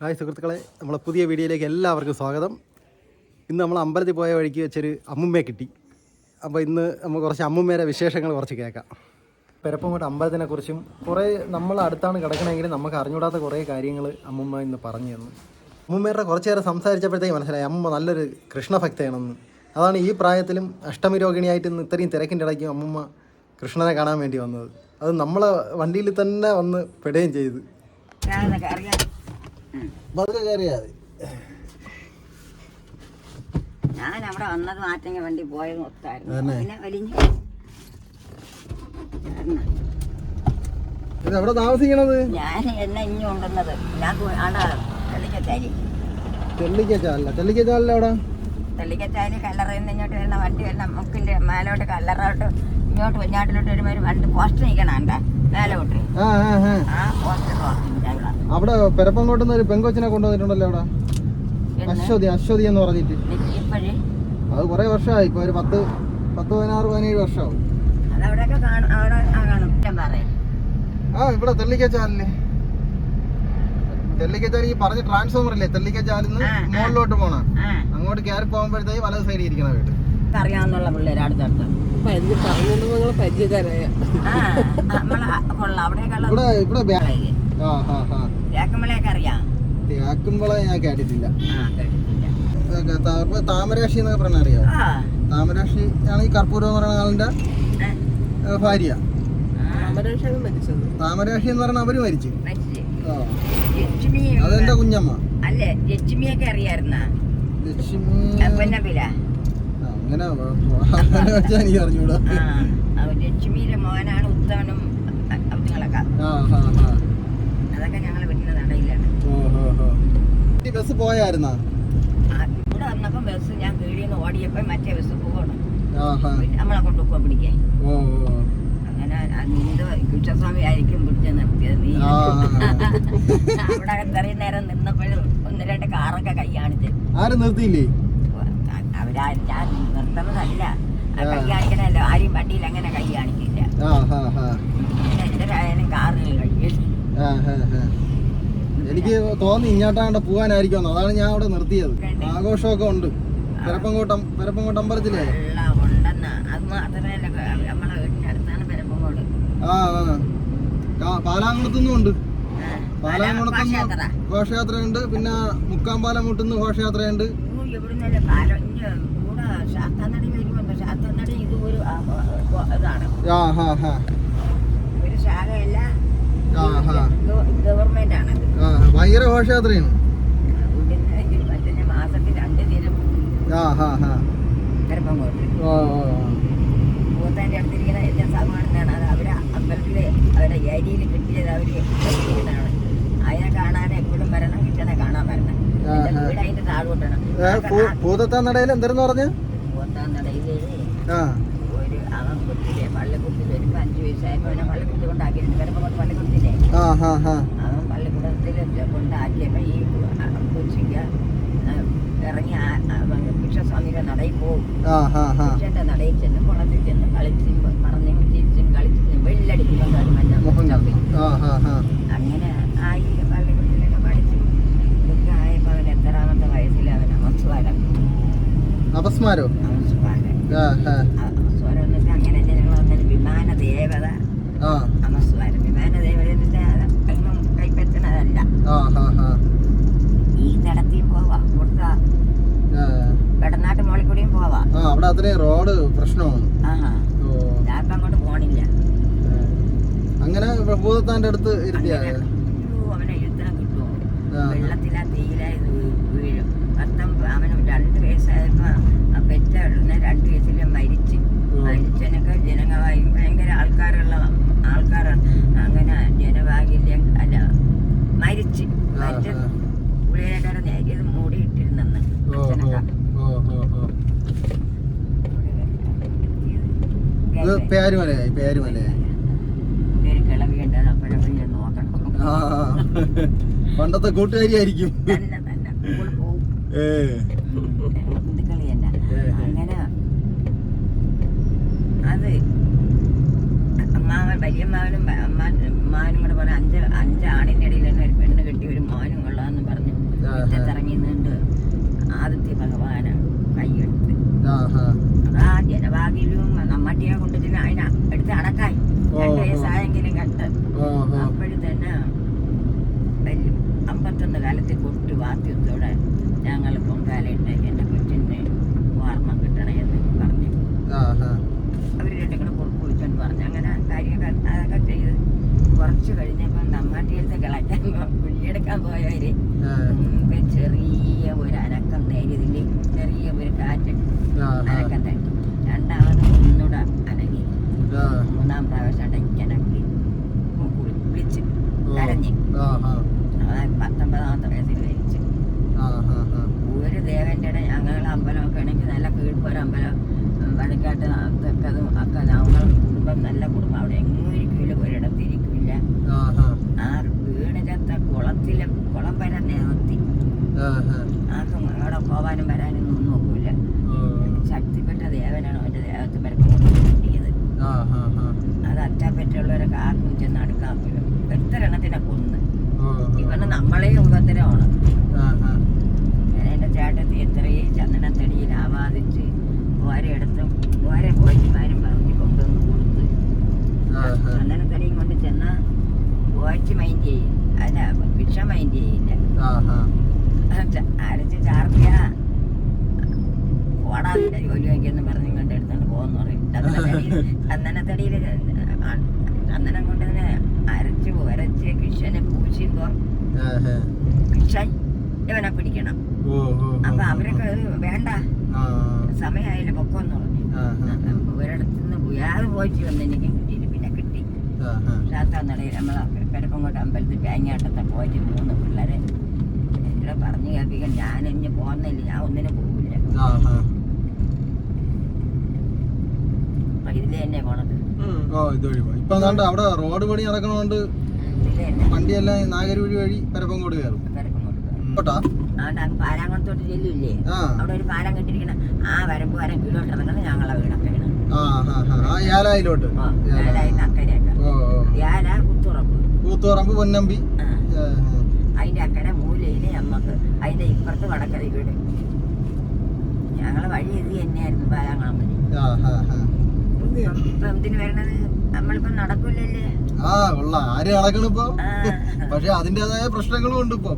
Hi സുഹൃത്തുക്കളെ നമ്മളെ പുതിയ വീഡിയോയിലേക്ക് എല്ലാവർക്കും സ്വാഗതം. ഇന്ന് നമ്മൾ അമ്പലത്തിൽ പോയ വഴിക്ക് വെച്ചൊരു അമ്മുമ്മയെ കിട്ടി. അപ്പോൾ ഇന്ന് നമുക്ക് കുറച്ച് അമ്മുമ്മേരെ വിശേഷങ്ങൾ കുറച്ച് കേൾക്കാം. പെരപ്പങ്ങോട്ട് അമ്പലത്തിനെക്കുറിച്ചും കുറേ നമ്മൾ അടുത്താണ് കിടക്കണമെങ്കിൽ നമുക്ക് അറിഞ്ഞൂടാത്ത കുറേ കാര്യങ്ങൾ അമ്മുമ്മ ഇന്ന് പറഞ്ഞു തന്നു. അമ്മുമ്മേരുടെ കുറച്ച് നേരം സംസാരിച്ചപ്പോഴത്തേക്ക് മനസ്സിലായി അമ്മ നല്ലൊരു കൃഷ്ണഭക്തയാണെന്ന്. അതാണ് ഈ പ്രായത്തിലും അഷ്ടമി രോഗിണിയായിട്ട് ഇന്ന് ഇത്രയും തിരക്കിന്റെ ഇടയ്ക്കും അമ്മുമ്മ കൃഷ്ണനെ കാണാൻ വേണ്ടി വന്നത്. അത് നമ്മളെ വണ്ടിയിൽ തന്നെ വന്ന് പെടുകയും ചെയ്തു. ഞാനതൊക്കെ കയറിയാ പതുക്കെ ഞാൻ അവിടെ വന്നത് മാറ്റങ്ങ വണ്ടി പോയത്? പിന്നെ വലിഞ്ഞു. എവിടെ താമസിക്കണത്? ഞാൻ എന്നെ ഇഞ്ഞു കൊണ്ടുവന്നത്. ഞാൻ തു- ആണ്ടാ തെള്ളിക്കച്ചാലി അവിടെ കല്ലറയിൽ നിന്ന് ഇങ്ങോട്ട് വരുന്ന വണ്ടി വരുന്ന മുക്കിന്റെ മേലോട്ട് കല്ലറോട്ട് ഇങ്ങോട്ട് കുഞ്ഞാട്ടിലോട്ട് വരുമ്പോൾ ഒരു വണ്ടി പോസ്റ്റ് നിൽക്കണണ്ട മേലോട്ട്. ആ ആ ആ. ആ പോസ്റ്റ്. അവിടെ പെരപ്പങ്കോട്ടുന്ന ഒരു പെങ്കൊച്ചിനെ കൊണ്ടുവന്നിട്ടുണ്ടല്ലോ അവിടെ. അശ്വതി അശ്വതി എന്ന് പറഞ്ഞിട്ട്. അത് കുറെ വർഷമായി. ഇപ്പൊ ഒരു പത്ത് പത്ത് പതിനാറ് പതിനേഴ് വർഷമാവും. ആ കാണും. ഞാൻ പറയാം. ആ ഇവിടെ തെല്ലിക്കച്ചാലിൽ തെള്ളിക്കച്ചാൽ ഈ പറഞ്ഞ ട്രാൻസ്ഫോമർ ഇല്ലേ? തെല്ലിക്കച്ചാലിന്ന് നിന്ന്. മുകളിലോട്ട് പോണ. അങ്ങോട്ട് കയറി പോകുമ്പോഴത്തേക്ക് വലത് സൈഡിൽ ഇരിക്കണ വീട് അറിയാവുന്നുള്ള പിള്ളേർ അടുത്തടുത്ത്. ഇവിടെ ഇവിടെ തേക്കമ്പളയൊക്കെ അറിയാം. തേക്കുമ്പളെ ഞാൻ കേട്ടിട്ടില്ല. ആ കേട്ടിട്ടില്ല. ഇതൊക്കെ താ- താമരാക്ഷി എന്നൊക്കെ പറഞ്ഞ അറിയാം? താമരാശി ആണ് ഈ കർപ്പൂരം എന്ന് പറയുന്ന ആളിന്റെ ഭാര്യ. താമരാക്ഷി എന്ന് പറഞ്ഞാൽ അവർ മരിച്ചു. അതെന്റെ കുഞ്ഞമ്മ? അല്ലേ ലക്ഷ്മിയൊക്കെ അറിയായിരുന്ന? ലക്ഷ്മി പൊന്നപ്പില ആ, അങ്ങനെ എനിക്ക് അറിഞ്ഞൂടാ. ആ അവ ലക്ഷ്മിയുടെ മോനാണ് ഉത്തമനും അതൊക്കെ ഞങ്ങൾ വീട്ടിൽ നടയിലാണ്. ബസ് പോയായിരുന്നാ? ഇവിടെ വന്നപ്പം ബസ് ഞാൻ കീഴിന്ന് ഓടിയപ്പോ മറ്റേ ബസ് പോകണം നമ്മളെ കൊണ്ട് നമ്മളെ കൊണ്ടുപോകാൻ പിടിക്കാൻ. അങ്ങനെ നീന്ത കൃഷ്ണസ്വാമി ആയിരിക്കും പിടിച്ച് നിർത്തിയത് നീ. അവിടെ ഇത്രയും നേരം നിന്നപ്പോഴും ഒന്ന് രണ്ട് കാറൊക്കെ കൈ കാണിച്ച് ആരും നിർത്തിയില്ലേ? അവരാ ഞാൻ നിർത്തുന്നതല്ല. കൈ. കാണിക്കണല്ലോ ആരും വണ്ടിയിൽ അങ്ങനെ കൈ കാണിക്കില്ല. എന്തരായാലും ഹാ എനിക്ക് തോന്നി ഇങ്ങോട്ടാണ്ട് പോകാനായിരിക്കും അതാണ് ഞാൻ അവിടെ നിർത്തിയത്. ആഘോഷമൊക്കെ ഉണ്ട്. പെരപ്പങ്കോട്ടം പെരപ്പങ്കോട്ടം അമ്പലത്തിലേ? ആ ആ. പാലാങ്കുളത്തുനിന്നും ഉണ്ട്. പാലാങ്കുളത്തുനിന്ന് ഘോഷയാത്രയുണ്ട്. പിന്നെ മുക്കാമ്പാലം മുട്ടുന്ന ഘോഷയാത്രയുണ്ട്. ആ ഹാ ഇഞ്ഞ് കൂടെ ശാസ്താനടി വരുമ്പോൾ ശാസ്താനടി ഇത് ഒരു ആ, ആ, ഇതാണ് ആ ഹാ ഹാ ഒരു ശാഖയല്ല ആ ഹാ ഗവൺമെന്റ് ഭയങ്കര ഘോഷയാത്രയാണ് മാസത്തിൽ രണ്ട് ദിനം. പൂത്താന്റെ അടുത്തിരിക്കുന്ന എല്ലാ അത് അവരെ അമ്പലത്തിൽ അവരുടെ ഏരിയയിൽ കിട്ടിയത് അവർ ഇതാണ് അതിനെ കാണാൻ എപ്പോഴും വരണം കിട്ടണ കാണാൻ വരണം. എന്റെ ആഹാ. വീട് അതിന്റെ താഴോട്ടാണ്. ഏ, ഭൂതത്താൻ നടയിൽ എന്തായിരുന്നു പറഞ്ഞു? പൂത്താൻ നടയിൽ അവൻ കുത്തിലെ പള്ളിക്കുത്തിൽ ഒരു അഞ്ചു വയസ്സായപ്പോ അവനെ പള്ളിക്കുത്തി കൊണ്ടാക്കിയിട്ടുണ്ട്. വരുമ്പോൾ ഹാ ഹാ. അവൻ പള്ളിക്കൂടത്തിൽ കൊണ്ടാക്കിയപ്പോ ഈ കൊച്ചിക്ക് ഇറങ്ങി കൃഷ്ണസ്വാമിയുടെ നടയിൽ പോകും കൃഷ്ണന്റെ നടയിൽ ചെന്ന് കുളത്തിൽ ചെന്ന് കളിച്ചും പറഞ്ഞും ചിരിച്ചും കളിച്ചും വെള്ളടിക്കുമ്പോൾ അങ്ങനെ ആയി പള്ളിക്കൂടത്തിലൊക്കെ പഠിച്ചു ഇതൊക്കെ ആയപ്പോ അവൻ എത്രാമത്തെ വയസ്സിൽ അവൻ അമസ്വാരം. അപസ്മാരോ? അമസ്വാരം ആ ഹാ അമസ്വാരം എന്ന് വെച്ചാൽ അങ്ങനെ ജനങ്ങൾ വന്നൊരു വിമാന ദേവത ആ അമസ്വാരം വിമാന ദേവത എന്ന് വെച്ചാൽ എങ്ങും കൈപ്പറ്റണതല്ല ആ ഹാ ഹാ ഈ നടത്തിയും പോവാം കൊടുത്ത ആ. വെടനാട്ട് ആ അവിടെ അത്രയും റോഡ് പ്രശ്നമാണ്. ഞാൻ അങ്ങോട്ട് പോണില്ല. അങ്ങനെ ഭൂതത്താന്റെ അടുത്ത് ഇരുത്തിയാ. വെള്ളത്തിലാ തീയിലായത് വീഴും. പത്തം അവന് രണ്ട് വയസ്സായപ്പോ പെറ്റ രണ്ട് വയസ്സിൽ മരിച്ച് ഓ. മരിച്ചനൊക്കെ ജനങ്ങളായി ഭയങ്കര ആൾക്കാരുള്ള ആൾക്കാരാണ് അങ്ങനെ ജനഭാഗ്യം അല്ല മരിച്ച് ആ, മരിച്ച് ആ. പുള്ളിയേക്കാരെ നേരിയത് മൂടിയിട്ടിരുന്നെന്ന് ഓ ഓ അച്ഛനൊക്കെ ഓ ഓ ഓ ഇത് ആ. പണ്ടത്തെ കൂട്ടുകാരിയായിരിക്കും. അങ്ങനെ അത് അമ്മാവൻ വലിയമ്മാവനും അമ്മാനും കൂടെ പറഞ്ഞ അഞ്ച് അഞ്ച് ആണിന്റെ ഇടയിൽ തന്നെ ഒരു പെണ്ണ് കെട്ടി ഒരു മോനും കൊള്ളാന്ന് പറഞ്ഞു. മുറ്റത്തിറങ്ങി നിന്നുണ്ട് ആദിത്യ ഭഗവാനാണ് കൈയെടുത്ത്. അതാ ജനഭാഗ്യവും നമ്മട്ടിയെ കൊണ്ടിട്ട് അതിന എടുത്ത് അടക്കായി. രണ്ട് വയസ്സായെങ്കിലും കണ്ട്. അപ്പോഴും തന്നെ വലിയ അമ്പത്തൊന്ന് കാലത്ത് കൊട്ടു വാദ്യത്തോടെ ഞങ്ങൾ പൊങ്കാലയിട്ട് എന്റെ കൊച്ചിന് ഓർമ്മ കിട്ടണമെന്ന് പറഞ്ഞു. ആഹാ. അവർ രണ്ടും കൂടെ വിളിച്ചോണ്ട് പറഞ്ഞു. അങ്ങനെ കാര്യമൊക്കെ അതൊക്കെ ചെയ്ത് കുറച്ച് കഴിഞ്ഞപ്പോൾ നമ്മാട്ടിയെടുത്ത് കളക്കാൻ കുഴിയെടുക്കാൻ പോയവര്. ചെറിയ ഒരു അനക്കം നേരിയതിൽ ചെറിയ ഒരു കാറ്റ് ആഹാ. അനക്കം തട്ടി. രണ്ടാമത് ഒന്നുകൂടെ ആ. മൂന്നാം പ്രാവശ്യം അടയ്ക്കനക്കി വിളിച്ച് കരഞ്ഞ്. പത്തൊമ്പതാമത്തെ വയസ്സിൽ മരിച്ചു. ഒരു ദേവന്റെ ഇടയിൽ ഞങ്ങളുടെ അമ്പലമൊക്കെ ആണെങ്കിൽ നല്ല ഉം, വടക്കാട്ട് തെക്കതും ഒക്കെ ഞങ്ങൾ കുടുംബം നല്ല കുടുംബം. അവിടെ എങ്ങും ഇരിക്കില്ല ഒരിടത്ത് ഇരിക്കില്ല. ആ വീണിലത്തെ കുളത്തിലെ കുളം ആഹാ. ആർക്കും അവിടെ പോവാനും വരാനും ഒന്നും നോക്കൂല. ശക്തിപ്പെട്ട ദേവനാണ് അവന്റെ ദേവത്തെ പരക്കം കൊണ്ട് കിട്ടിയത് ആഹാ. അത് അറ്റാപ്പറ്റുള്ളവരൊക്കെ ആർക്കും ചെന്ന് അടുക്കാൻ പോലും എത്ര എണ്ണത്തിനെ കൊന്ന്. ഇവന് നമ്മളെയും ഉപദ്രവമാണ്. എന്റെ ചേട്ടത്തി എത്രയും ചന്ദനത്തടിയിൽ ആവാദിച്ച് ഓരോയിടത്തും ഓരോ കോച്ചിമാരും പറഞ്ഞ് കൊണ്ടുവന്ന് കൊടുത്ത്. ചന്ദനത്തടിയും കൊണ്ട് ചെന്നാൽ കോച്ച് മൈൻഡ് ചെയ്യും അല്ല ഭിക്ഷ മൈൻഡ് ചെയ്യില്ല ആഹാ. ച- അരച്ച് ചാർത്തിയ ഓടാ നിന്റെ ജോലി വയ്ക്കെന്ന് പറഞ്ഞ് കൊണ്ട് എടുത്തോണ്ട് പോകുന്നു പറയും ചന്ദനത്തടിയിൽ ചന്ദനം കൊണ്ട് തന്നെ അരച്ച് ഉരച്ച് കിഷനെ ആഹാ. കിഷൻ ഇവനെ പിടിക്കണം. അപ്പൊ അവരൊക്കെ വേണ്ട. സമയമായില്ല പൊക്കോന്ന് പറഞ്ഞു ആഹാ. ഒരിടത്തുനിന്ന് ഉയാതെ പോയിട്ട് വന്ന് എനിക്ക് കിട്ടിയില്ല പിന്നെ കിട്ടി ആഹാ. നമ്മളെ നമ്മളെ കൊണ്ട് അമ്പലത്തിൽ തേങ്ങാട്ടത്തെ പോയിട്ട് മൂന്ന് പിള്ളേരെ ഇവിടെ പറഞ്ഞു കേൾപ്പിക്കാൻ. ഞാൻ ഇനി പോകുന്നില്ല. ഞാൻ ഒന്നിനും പോകില്ല ഇതിലെ തന്നെ പോണത്. ഓ ഇതുവഴി പോയി. ഇപ്പൊ എന്താണ്ട് അവിടെ റോഡ് പണി നടക്കണോണ്ട് വണ്ടിയെല്ലാം നാഗരൂഴി വഴി പരപ്പങ്കോട് കയറും. പാലാങ്കോട്ടോട്ട് ചെല്ലില്ലേ? അവിടെ ഒരു പാലം കെട്ടിരിക്കണം ആ വരമ്പ് വരം കീഴോട്ട് ഇറങ്ങുന്നത് ഞങ്ങളെ വീടൊക്കെയാണ് ആ ആ ആ ആ ഏലായിലോട്ട്. അക്കരെയൊക്കെ. ഏല കൂത്തുപറമ്പ് പൊന്നമ്പി. അതിന്റെ അക്കരെ മൂലയിൽ നമ്മക്ക് അതിന്റെ ഇപ്പുറത്ത് വടക്കര വീട്. ഞങ്ങളെ വഴി ഇത് തന്നെയായിരുന്നു ആ. ഇപ്പൊ എന്തിനു വരണത് നമ്മളിപ്പോ നടക്കൂലല്ലേ? ആ ഉള്ള ആര് നടക്കണിപ്പോ ഇപ്പൊ? പക്ഷെ അതിന്റേതായ പ്രശ്നങ്ങളും ഉണ്ട് ഇപ്പൊ.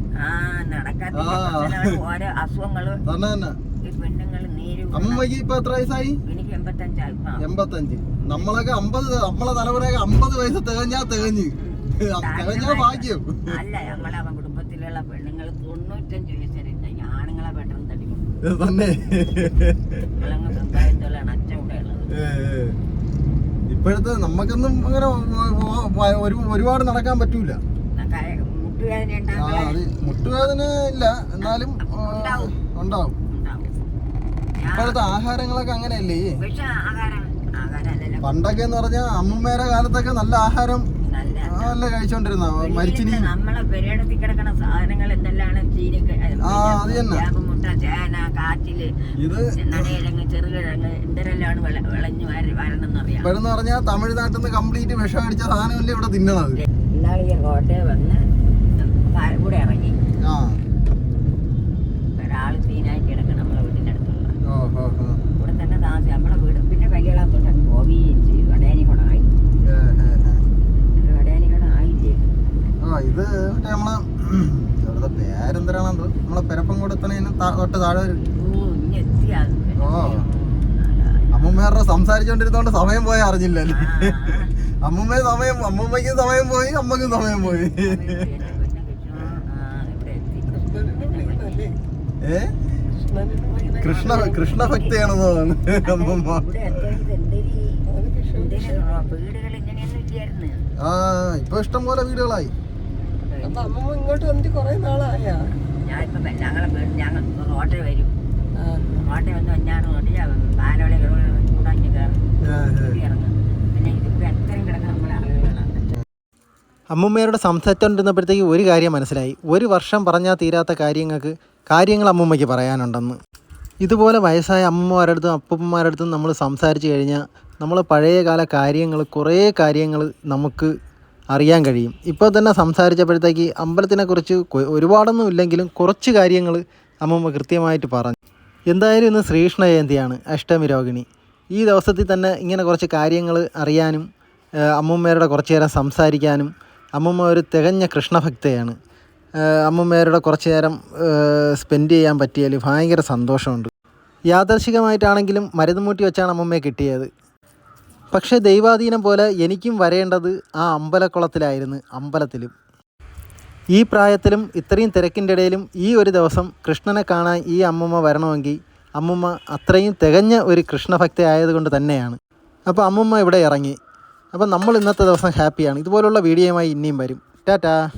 ഓരോ അസുഖങ്ങൾ അമ്മമ്മക്ക് ഇപ്പൊ എത്ര വയസ്സായി? എനിക്ക്. എൺപത്തഞ്ച്. നമ്മളൊക്കെ അമ്പത് നമ്മളെ തലമുറയൊക്കെ അമ്പത് വയസ്സ് തികഞ്ഞാ തികഞ്ഞ്. തികഞ്ഞാ ഭാഗ്യം. അല്ല നമ്മളെ ഇത് തന്നെ. ഇപ്പോഴത്തെ നമ്മക്കൊന്നും അങ്ങനെ ഒരു ഒരുപാട് നടക്കാൻ പറ്റൂല. മുട്ടുവേദന ഇല്ല. എന്നാലും ഉണ്ടാവും. ഇപ്പോഴത്തെ ആഹാരങ്ങളൊക്കെ അങ്ങനെയല്ലേ? പണ്ടൊക്കെ എന്ന് പറഞ്ഞാൽ അമ്മമ്മേരെ കാലത്തൊക്കെ നല്ല ആഹാരം നല്ല കഴിച്ചോണ്ടിരുന്ന മരിച്ചിനി. ആ, അത് തന്നെ. മുട്ട ചേന കാച്ചിൽ നടയിലങ്ങ് ചെറുകിഴങ്ങ് എന്തെല്ലാം വിളഞ്ഞു വരണമെന്നറിയാം. പറഞ്ഞാൽ തമിഴ്നാട്ടിൽ നിന്ന് കംപ്ലീറ്റ് വിഷം അടിച്ച സാധനമല്ലേ ഇവിടെ തിന്നണത്? എല്ലാ കോട്ടയം വന്ന് പാ- കൂടെ ഇറങ്ങി ആ ഒരാൾ സീനായിട്ട് കിടക്കണം നമ്മളെ വീടിന്റെ അടുത്തുള്ള ഓ ഓ ഓ ഇവിടെ തന്നെ താമസം നമ്മളെ വീട് പിന്നെ കല്യാണത്തോട്ട് അങ്ങ് പോവുകയും ചെയ്തു വടയാനിക്കുടം ആയി ഏ, ഏ, ഏ. വടയാനിക്കുടം ആയി ചെയ്തു ആ ഇത് മറ്റേ നമ്മളെ ഇവിടുത്തെ പേരെന്തരാണെന്തോ നമ്മളെ പെരപ്പങ്കോട് എത്തണേന് താ- തൊട്ട് താഴെ വരും ഓ. അമ്മമ്മേരുടെ സംസാരിച്ചോണ്ടിരുന്നോണ്ട് സമയം പോയ അറിഞ്ഞില്ല അമ്മൂമ്മ സമയം അമ്മൂമ്മയ്ക്കും സമയം പോയി അമ്മക്കും സമയം പോയി. ഏ കൃഷ്ണ കൃഷ്ണ ഭക്തിയാണെന്ന് തോന്നുന്നു. അമ്മൂമ്മ. ആ ഇപ്പൊ ഇഷ്ടം പോലെ വീടുകളായി. അപ്പൊ അമ്മമ്മ ഇങ്ങോട്ട് വന്നിട്ട് കൊറേ നാളായാ? ഞാനിപ്പോ ഞങ്ങളെ വീട് ഞങ്ങൾ റോട്ടിൽ വരും. റോട്ടിൽ വന്ന് അഞ്ഞാറ് റോട്ടിൽ പാലോളി കൂടാഞ്ഞ് കയറും. ഇറങ്ങും. പിന്നെ ഇതിപ്പോ എത്രയും കിടക്കുന്ന നമ്മളെ ആളുകളാണ്. അമ്മൂമ്മയോട് സംസാരിച്ചുകൊണ്ടിരുന്നപ്പോഴത്തേക്ക് ഒരു കാര്യം മനസ്സിലായി. ഒരു വർഷം പറഞ്ഞാൽ തീരാത്ത കാര്യങ്ങൾക്ക് കാര്യങ്ങൾ അമ്മൂമ്മയ്ക്ക് പറയാനുണ്ടെന്ന്. ഇതുപോലെ വയസ്സായ അമ്മമാരുടെ അടുത്തും അപ്പൂപ്പന്മാരുടെ അടുത്തും നമ്മൾ സംസാരിച്ച് കഴിഞ്ഞാൽ നമ്മൾ പഴയകാല കാര്യങ്ങൾ കുറേ കാര്യങ്ങൾ നമുക്ക് അറിയാൻ കഴിയും. ഇപ്പോൾ തന്നെ സംസാരിച്ചപ്പോഴത്തേക്ക് അമ്പലത്തിനെക്കുറിച്ച് ഒരുപാടൊന്നും ഇല്ലെങ്കിലും കുറച്ച് കാര്യങ്ങൾ അമ്മമ്മ കൃത്യമായിട്ട് പറഞ്ഞു. എന്തായാലും ഇന്ന് ശ്രീകൃഷ്ണ ജയന്തിയാണ് അഷ്ടമി രോഹിണി. ഈ ദിവസത്തിൽ തന്നെ ഇങ്ങനെ കുറച്ച് കാര്യങ്ങൾ അറിയാനും അമ്മൂമ്മേരുടെ കുറച്ച് നേരം സംസാരിക്കാനും അമ്മൂമ്മ ഒരു തികഞ്ഞ കൃഷ്ണഭക്തയാണ്. അമ്മൂമ്മേരുടെ കുറച്ച് നേരം സ്പെൻഡ് ചെയ്യാൻ പറ്റിയാൽ ഭയങ്കര സന്തോഷമുണ്ട്. യാദർശികമായിട്ടാണെങ്കിലും മരുന്നുമൂട്ടി വെച്ചാണ് അമ്മമ്മയെ കിട്ടിയത്. പക്ഷേ ദൈവാധീനം പോലെ എനിക്കും വരേണ്ടത് ആ അമ്പലക്കുളത്തിലായിരുന്നു അമ്പലത്തിലും. ഈ പ്രായത്തിലും ഇത്രയും തിരക്കിന്റെ ഇടയിലും ഈ ഒരു ദിവസം കൃഷ്ണനെ കാണാൻ ഈ അമ്മമ്മ വരണമെങ്കിൽ അമ്മമ്മ അത്രയും തികഞ്ഞ ഒരു കൃഷ്ണഭക്തി ആയതുകൊണ്ട് തന്നെയാണ്. അപ്പോൾ അമ്മമ്മ ഇവിടെ ഇറങ്ങി. അപ്പോൾ നമ്മൾ ഇന്നത്തെ ദിവസം ഹാപ്പിയാണ്. ഇതുപോലുള്ള വീഡിയോയുമായി ഇനിയും വരും. ടാറ്റാ.